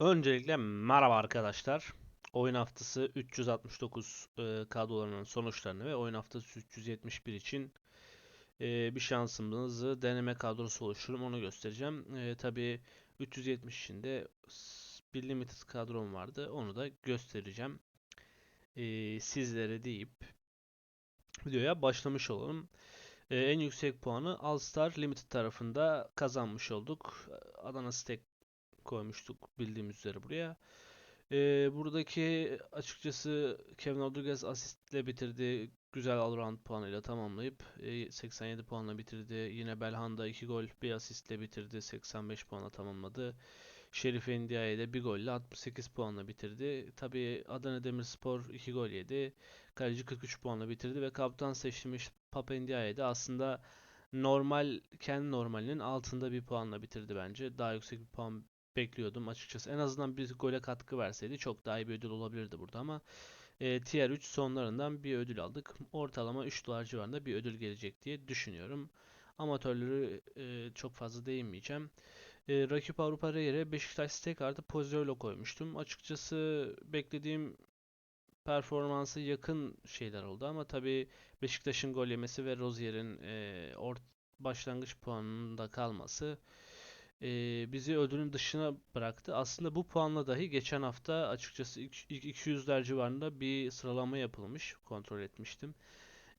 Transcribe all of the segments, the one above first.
Öncelikle merhaba arkadaşlar. Oyun haftası 369 e, kadrolarının sonuçlarını ve oyun haftası 371 için e, bir şansımızı deneme kadrosu oluştururum onu göstereceğim. E, tabii 370 için de bir limited kadrom vardı onu da göstereceğim. E, sizlere deyip videoya başlamış olalım. En yüksek puanı All Star Limited tarafında kazanmış olduk. Adana Steak koymuştuk bildiğimiz üzere buraya. Ee, buradaki açıkçası Kevin Rodriguez asistle bitirdi. Güzel all-round puanıyla tamamlayıp e, 87 puanla bitirdi. Yine Belhanda 2 gol, bir asistle bitirdi. 85 puanla tamamladı. Şerif Ndiaye de bir golle 68 puanla bitirdi. Tabii Adana Demirspor 2 gol yedi. Kaleci 43 puanla bitirdi ve kaptan seçilmiş Pape Ndiaye de aslında normal kendi normalinin altında bir puanla bitirdi bence. Daha yüksek bir puan bekliyordum açıkçası. En azından bir gole katkı verseydi çok daha iyi bir ödül olabilirdi burada ama e, Tier 3 sonlarından bir ödül aldık. Ortalama 3 dolar civarında bir ödül gelecek diye düşünüyorum. Amatörleri e, çok fazla değinmeyeceğim. E, rakip Avrupa Reyer'e Beşiktaş Steak artı koymuştum. Açıkçası beklediğim performansı yakın şeyler oldu ama tabii Beşiktaş'ın gol yemesi ve Rozier'in e, ort başlangıç puanında kalması e, bizi ödülün dışına bıraktı. Aslında bu puanla dahi geçen hafta açıkçası ilk, ilk 200'ler civarında bir sıralama yapılmış. Kontrol etmiştim.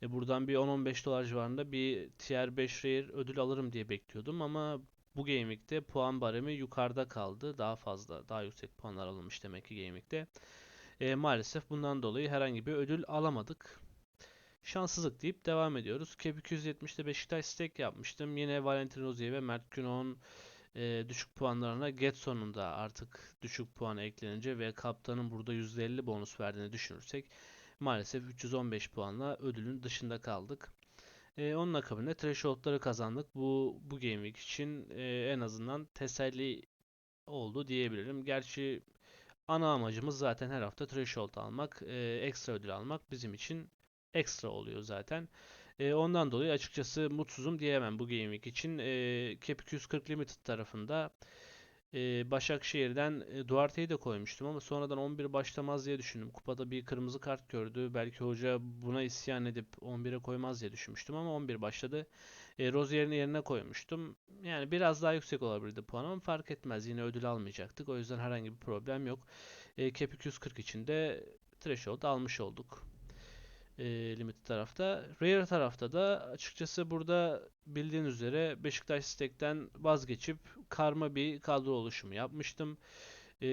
E, buradan bir 10-15 dolar civarında bir Tier 5 Rare ödül alırım diye bekliyordum ama bu Week'te puan baremi yukarıda kaldı. Daha fazla, daha yüksek puanlar alınmış demek ki Week'te. E, maalesef bundan dolayı herhangi bir ödül alamadık. Şanssızlık deyip devam ediyoruz. Cap 270'te Beşiktaş stake yapmıştım. Yine Valentin Rozier ve Mert Günok'un e, düşük puanlarına get sonunda artık düşük puan eklenince ve kaptanın burada %50 bonus verdiğini düşünürsek maalesef 315 puanla ödülün dışında kaldık. E, onun akabinde threshold'ları kazandık. Bu bu Game Week için e, en azından teselli oldu diyebilirim. Gerçi ana amacımız zaten her hafta threshold almak, e, ekstra ödül almak bizim için ekstra oluyor zaten. E, ondan dolayı açıkçası mutsuzum diyemem bu Game Week için. E, Cap 240 Limited tarafında e, Başakşehir'den e, Duarte'yi de koymuştum ama sonradan 11 başlamaz diye düşündüm. Kupada bir kırmızı kart gördü. Belki hoca buna isyan edip 11'e koymaz diye düşünmüştüm ama 11 başladı. E, Rozier'in yerine koymuştum. Yani biraz daha yüksek olabilirdi puan ama fark etmez. Yine ödül almayacaktık. O yüzden herhangi bir problem yok. E, Cap 240 için de threshold almış olduk e, limit tarafta. Rare tarafta da açıkçası burada bildiğiniz üzere Beşiktaş Stek'ten vazgeçip karma bir kadro oluşumu yapmıştım. E,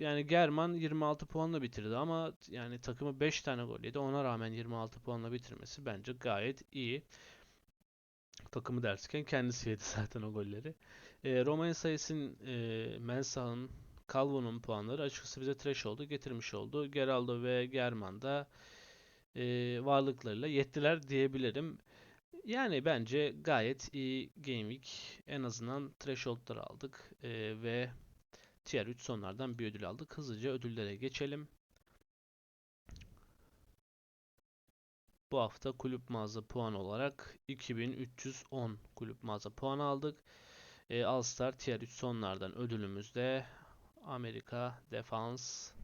yani German 26 puanla bitirdi ama yani takımı 5 tane gol yedi. Ona rağmen 26 puanla bitirmesi bence gayet iyi. Takımı dersken kendisi yedi zaten o golleri. E, Romain sayısın, e, Mensah'ın, Calvo'nun puanları açıkçası bize trash oldu, getirmiş oldu. Geraldo ve German da e, varlıklarıyla yettiler diyebilirim. Yani bence gayet iyi Game Week. En azından threshold'ları aldık e, ve Tier 3 sonlardan bir ödül aldık. Hızlıca ödüllere geçelim. Bu hafta kulüp mağaza puan olarak 2310 kulüp mağaza puan aldık. E, All Star Tier 3 sonlardan ödülümüz de Amerika Defense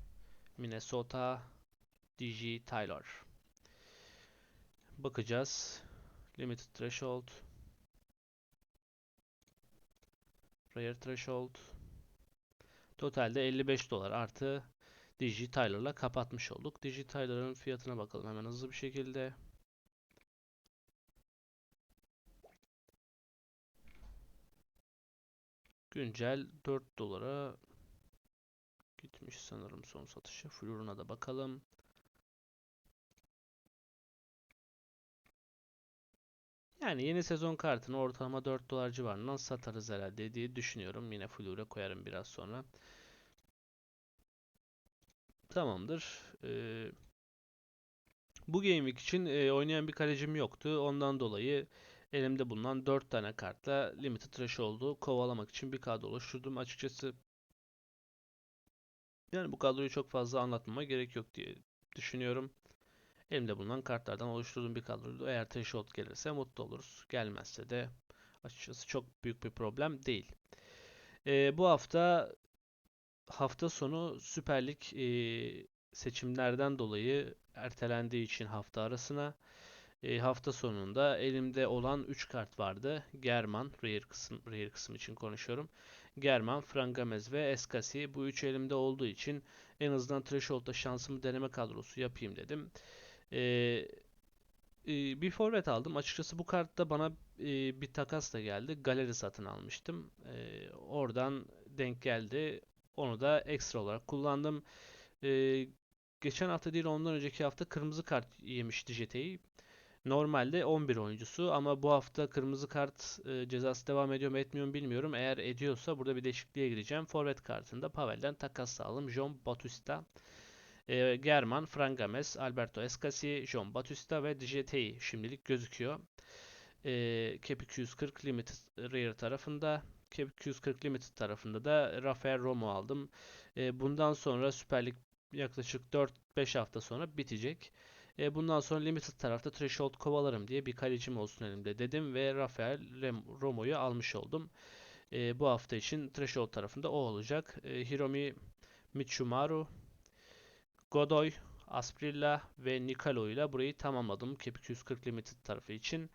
Minnesota DG Tyler. Bakacağız. Limited Threshold. Rare Threshold. Totalde 55 dolar artı Digi Tyler'la kapatmış olduk. Digi Tyler'ın fiyatına bakalım hemen hızlı bir şekilde. Güncel 4 dolara gitmiş sanırım son satışı. Fluruna da bakalım. Yani yeni sezon kartını ortalama 4 dolar civarından satarız herhalde diye düşünüyorum. Yine Flur'a koyarım biraz sonra. Tamamdır. Ee, bu Game Week için e, oynayan bir kalecim yoktu. Ondan dolayı elimde bulunan 4 tane kartla Limited Threshold'u kovalamak için bir kadro oluşturdum. Açıkçası yani bu kadroyu çok fazla anlatmama gerek yok diye düşünüyorum. Elimde bulunan kartlardan oluşturduğum bir kadroydu. Eğer threshold gelirse mutlu oluruz. Gelmezse de açıkçası çok büyük bir problem değil. Ee, bu hafta hafta sonu Süper Lig e, seçimlerden dolayı ertelendiği için hafta arasına e, hafta sonunda elimde olan 3 kart vardı. German, Rare kısım, Rare kısım için konuşuyorum. German, Frangamez ve Eskasi. Bu üç elimde olduğu için en azından Threshold'da şansımı deneme kadrosu yapayım dedim. E, e, bir forvet aldım. Açıkçası bu kartta bana e, bir takas da geldi. Galeri satın almıştım. E, oradan denk geldi. Onu da ekstra olarak kullandım. E, geçen hafta değil ondan önceki hafta kırmızı kart yemişti JT'yi. Normalde 11 oyuncusu ama bu hafta kırmızı kart e, cezası devam ediyor mu etmiyor mu bilmiyorum. Eğer ediyorsa burada bir değişikliğe gideceğim. Forvet kartında Pavel'den takas sağladım. John Batista, e, German, Frangames, Alberto Escasi, John Batista ve DJT'yi şimdilik gözüküyor. E, Cap 240 Limited Rare tarafında. Cap 240 Limited tarafında da Rafael Romo aldım. E, bundan sonra Süper Lig yaklaşık 4-5 hafta sonra bitecek. E, bundan sonra Limited tarafta Threshold kovalarım diye bir kalecim olsun elimde dedim ve Rafael Romo'yu almış oldum. E, bu hafta için Threshold tarafında o olacak. E, Hiromi Mitsumaru, Godoy, Asprilla ve Nikolo ile burayı tamamladım. Cap 240 Limited tarafı için.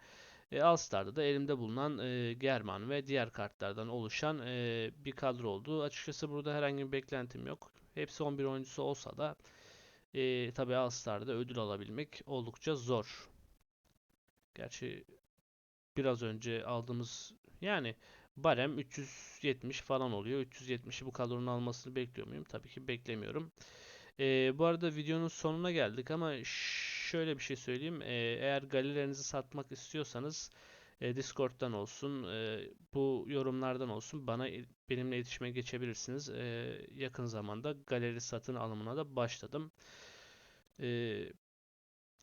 E, All-Star'da da elimde bulunan e, German ve diğer kartlardan oluşan e, bir kadro oldu. Açıkçası burada herhangi bir beklentim yok. Hepsi 11 oyuncusu olsa da e, tabii All-Star'da ödül alabilmek oldukça zor. Gerçi biraz önce aldığımız yani barem 370 falan oluyor. 370'i bu kadronun almasını bekliyor muyum? Tabii ki beklemiyorum. E, bu arada videonun sonuna geldik ama şöyle bir şey söyleyeyim. E, eğer galerilerinizi satmak istiyorsanız e, Discord'dan olsun, e, bu yorumlardan olsun bana benimle iletişime geçebilirsiniz. E, yakın zamanda galeri satın alımına da başladım. E,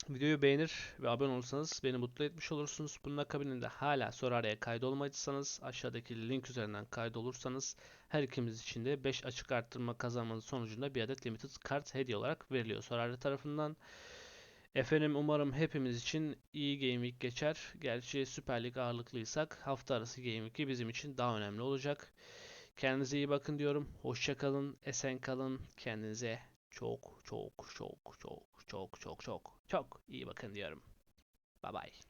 videoyu beğenir ve abone olursanız beni mutlu etmiş olursunuz. Bunun akabininde hala Sorara'ya kaydolmadıysanız aşağıdaki link üzerinden kaydolursanız her ikimiz için de 5 açık arttırma kazanmanın sonucunda bir adet limited kart hediye olarak veriliyor Sorara tarafından. Efendim umarım hepimiz için iyi Game Week geçer. Gerçi Süper Lig ağırlıklıysak hafta arası Game Week'i bizim için daha önemli olacak. Kendinize iyi bakın diyorum. Hoşça kalın, esen kalın. Kendinize çok çok çok çok çok çok çok çok iyi bakın diyorum. Bye bye.